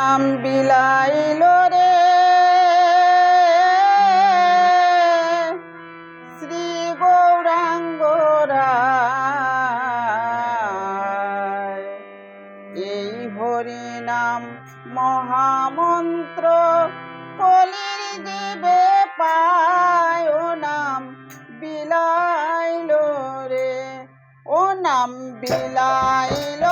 নাম বিলাইল রে। শ্রী গৌরাঙ্গ এই হরি নাম মহামন্ত্র কলির জীবে পায়। নাম বিলাইল রে, ও নাম বিলাইল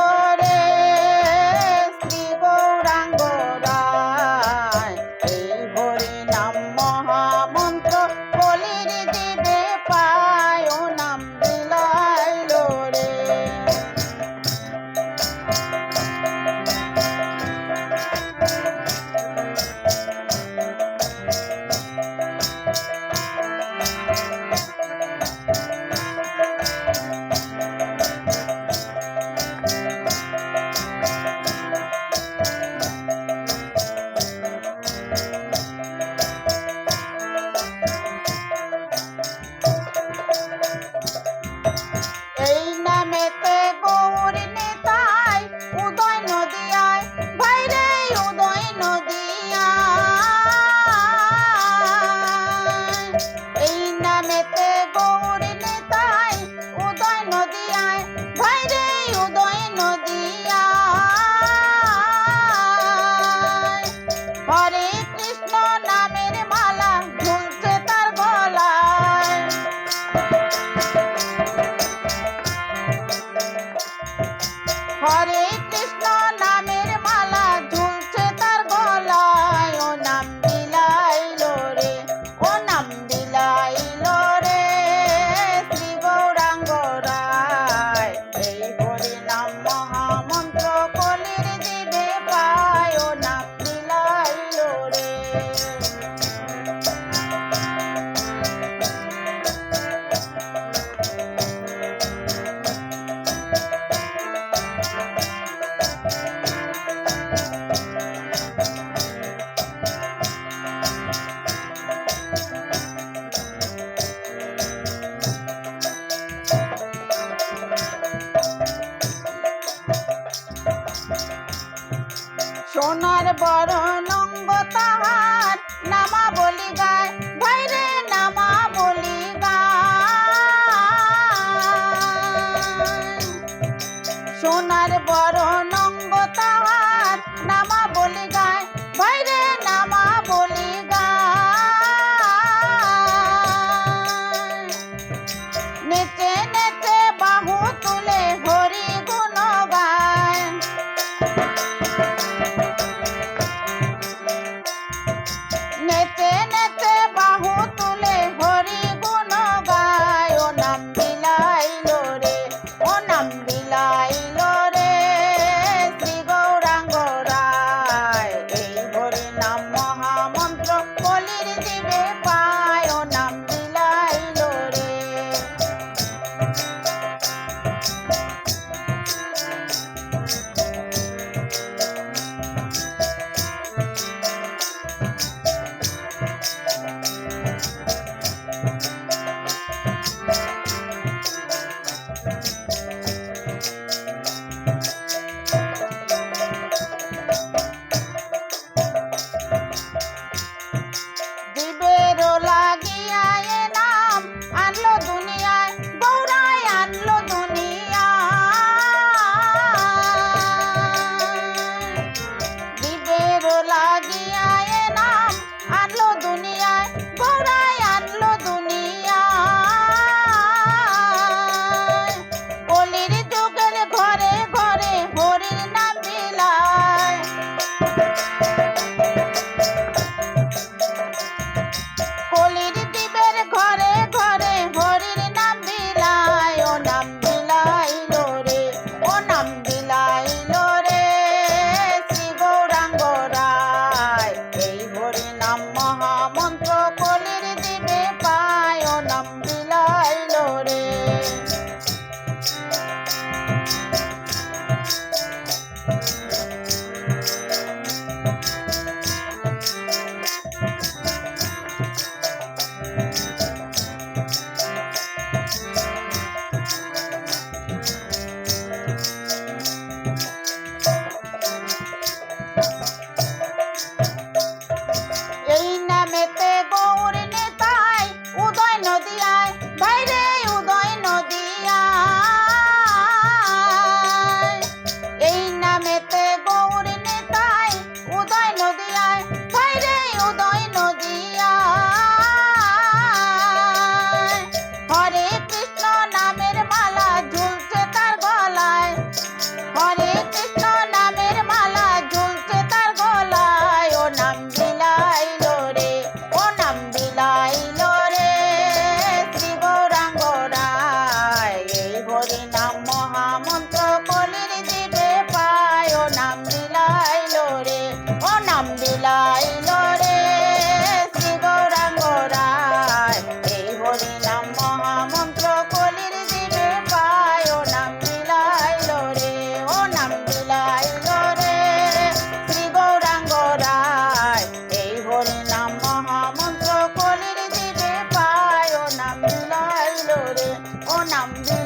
সোনার বড় অঙ্গ তাহার নামা বলি গায়। নাম বিলাইল রে শ্রী গৌরাঙ্গ রায় এই পায় ও নাম 呀。নামবে